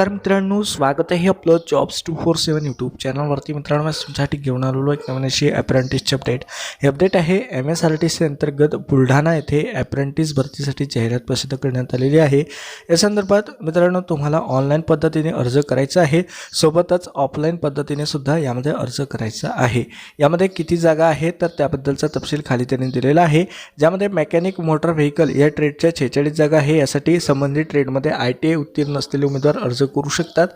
नमस्कार मित्रांनो स्वागत आहे आपलं jobs two four seven YouTube चॅनलवरती मित्रांनो मी तुमच्यासाठी घेऊन आलेलो एक नवीन अशी ॲप्रेंटिसची अपडेट हे अपडेट आहे M S R T C अंतर्गत बुलढाणा येथे ॲप्रेंटिस भरतीसाठी जाहिरात प्रसिद्ध करण्यात आलेली आहे. या संदर्भात मित्रांनो तुम्हाला ऑनलाईन पद्धतीने अर्ज करायचा आहे. सोबतच ऑफलाईन पद्धतीने सुद्धा यामध्ये अर्ज करायचा आहे. यामध्ये किती जागा आहे तर त्याबद्दलचा तपशील खाली त्यांनी दिलेला आहे. ज्यामध्ये मेकॅनिक मोटर व्हेकल या ट्रेडच्या छेचाळीस जागा आहे. यासाठी संबंधित ट्रेडमध्ये आय टी आय उत्तीर्ण असलेले उमेदवार अर्ज करू शकतात.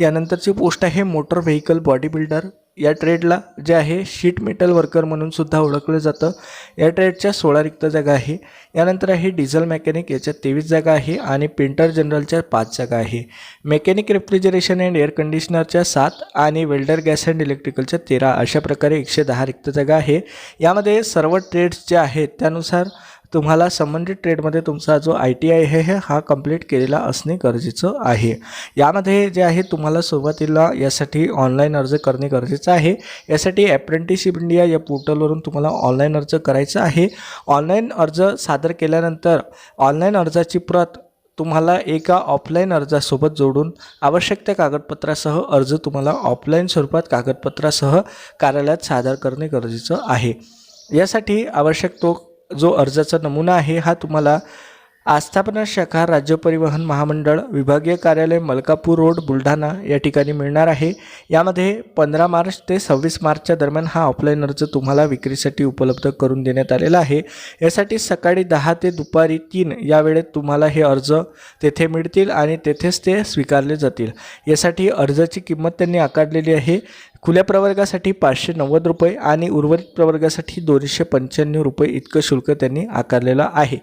यानंतरची पोस्ट आहे मोटर व्हेकल बॉडी बिल्डर या ट्रेडला जे आहे शीट मेटल वर्कर म्हणून सुद्धा ओळखलं जातं. या ट्रेडच्या सोळा रिक्त जागा आहे. यानंतर आहे डिझेल मेकॅनिक याच्यात तेवीस जागा आहे आणि पेंटर जनरलच्या पाच जागा आहे. मेकॅनिक रेफ्रिजरेशन अँड एअर कंडिशनरच्या सात आणि वेल्डर गॅस अँड इलेक्ट्रिकलच्या तेरा अशा प्रकारे एकशे दहा रिक्त जागा आहे. यामध्ये सर्व ट्रेड्स ज्या आहेत त्यानुसार तुम्हाला संबंधित ट्रेडमध्ये तुमचा जो आय टी आय आहे हे हा कंप्लीट केलेला असणे गरजेचं आहे. यामध्ये जे आहे तुम्हाला सुरुवातीला यासाठी ऑनलाईन अर्ज करणे गरजेचं आहे. यासाठी ॲप्रेंटिसशिप इंडिया या पोर्टलवरून तुम्हाला ऑनलाईन अर्ज करायचा आहे. ऑनलाईन अर्ज सादर केल्यानंतर ऑनलाईन अर्जाची प्रत तुम्हाला एका ऑफलाईन अर्जासोबत जोडून आवश्यक त्या कागदपत्रासह अर्ज तुम्हाला ऑफलाईन स्वरूपात कागदपत्रासह कार्यालयात सादर करणे गरजेचं आहे. यासाठी आवश्यक तो जो अर्जाचा नमुना आहे हा तुम्हाला आस्थापना शाखा राज्य परिवहन महामंडळ विभागीय कार्यालय मलकापूर रोड बुलढाणा या ठिकाणी मिळणार आहे. यामध्ये पंधरा मार्च ते सव्वीस मार्चच्या दरम्यान हा ऑफलाईन अर्ज तुम्हाला विक्रीसाठी उपलब्ध करून देण्यात आलेला आहे. यासाठी सकाळी दहा ते दुपारी तीन या वेळेत तुम्हाला हे अर्ज तेथे मिळतील आणि तेथेच ते स्वीकारले जातील. यासाठी अर्जाची किंमत त्यांनी आकारलेली आहे. खुल्या प्रवर्गासाठी पाचशे नव्वद रुपये आणि उर्वरित प्रवर्गासाठी दोनशे पंच्याण्णव रुपये इतकं शुल्क त्यांनी आकारलेलं आहे.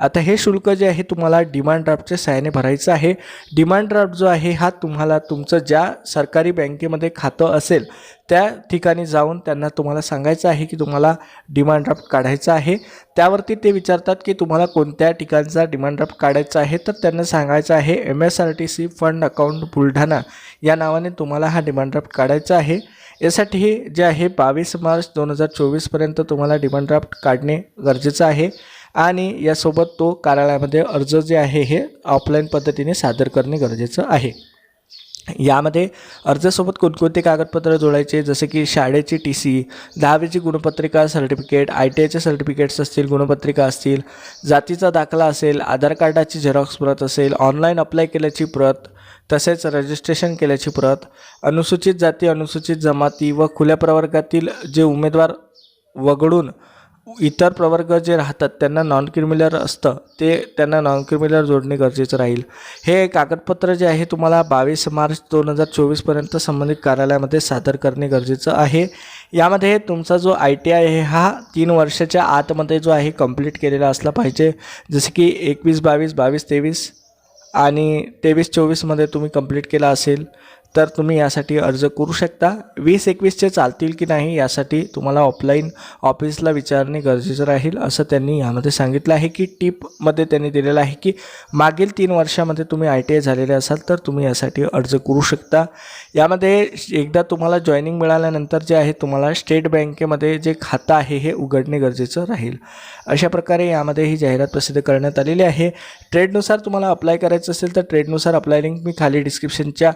आता हे शुल्क जे आहे तुम्हाला डिमांड ड्राफ्टच्या सहाय्याने भरायचं आहे. डिमांड ड्राफ्ट जो आहे हा तुम्हाला तुमचं ज्या सरकारी बँकेमध्ये खातं असेल त्या ठिकाणी जाऊन त्यांना तुम्हाला सांगायचं आहे की तुम्हाला डिमांड ड्राफ्ट काढायचा आहे. त्यावरती ते विचारतात की तुम्हाला कोणत्या ठिकाणचा डिमांड ड्राफ्ट काढायचा आहे? तर त्यांना सांगायचं आहे M S R T C fund account Buldhana या नावाने तुम्हाला हा डिमांड ड्राफ्ट काढायचा आहे. यासाठी जे आहे बावीस मार्च दोन हजार चोवीसपर्यंत तुम्हाला डिमांड ड्राफ्ट काढणे गरजेचं आहे. आणि यासोबत तो कार्यालयामध्ये अर्ज जे आहे हे ऑफलाईन पद्धतीने सादर करणे गरजेचं आहे. यामध्ये अर्जासोबत कोणकोणते कागदपत्र जोडायचे जसे की शाळेची टी सी दहावीची गुणपत्रिका सर्टिफिकेट आय टी आयचे सर्टिफिकेट्स असतील गुणपत्रिका असतील जातीचा दाखला असेल आधार कार्डाची झेरॉक्स प्रत असेल ऑनलाईन अप्लाय केल्याची प्रत तसेच रजिस्ट्रेशन केल्याची प्रत अनुसूचित जाती अनुसूचित जमाती व खुल्या प्रवर्गातील जे उमेदवार वगळून इतर प्रवर्ग जे राहतात त्यांना नॉन क्रिमिलर असतं. ते त्यांना नॉन क्रिमिलर जोडणे गरजेचं राहील. हे कागदपत्र जे आहे तुम्हाला बावीस मार्च दोन हजार चोवीसपर्यंत संबंधित कार्यालयामध्ये सादर करणे गरजेचं आहे. यामध्ये तुमचा जो आय टी आय आहे हा तीन वर्षाच्या आतमध्ये जो आहे कंप्लीट केलेला असला पाहिजे. जसे की एकवीस बावीस बावीस तेवीस आणि तेवीस चोवीसमध्ये तुम्ही कंप्लीट केला असेल तर तुम्ही यासाठी अर्ज करू शकता. वीस एकवीसचे चालतील की नाही यासाठी तुम्हाला ऑफलाईन ऑफिसला विचारणे गरजेचं राहील. असं त्यांनी यामध्ये सांगितलं आहे की टीपमध्ये त्यांनी दिलेलं आहे की मागील तीन वर्षामध्ये तुम्ही आय टी आय झालेले असाल तर तुम्ही यासाठी अर्ज करू शकता. यामध्ये एकदा तुम्हाला जॉईनिंग मिळाल्यानंतर जे आहे तुम्हाला स्टेट बँकेमध्ये जे खातं आहे हे उघडणे गरजेचं राहील. अशा प्रकारे यामध्ये ही जाहिरात प्रसिद्ध करण्यात आलेली आहे. ट्रेडनुसार तुम्हाला अप्लाय करायचं असेल तर ट्रेडनुसार अप्लाय लिंक मी खाली डिस्क्रिप्शनच्या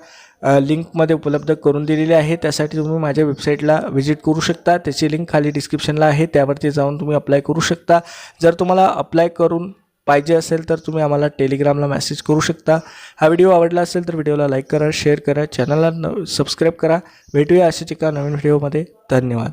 लिंकमध्ये उपलब्ध करून दिलेली आहे. त्यासाठी तुम्ही माझ्या वेबसाईटला व्हिजिट करू शकता. त्याची लिंक खाली डिस्क्रिप्शनला आहे. त्यावरती जाऊन तुम्ही अप्लाय करू शकता. जर तुम्हाला अप्लाय करून पाहिजे असेल तर तुम्ही आम्हाला टेलिग्रामला मेसेज करू शकता. हा व्हिडिओ आवडला असेल तर व्हिडिओला लाईक करा शेअर करा चॅनलला न सबस्क्राईब करा. भेटूया अशाच एका नवीन व्हिडिओमध्ये. धन्यवाद.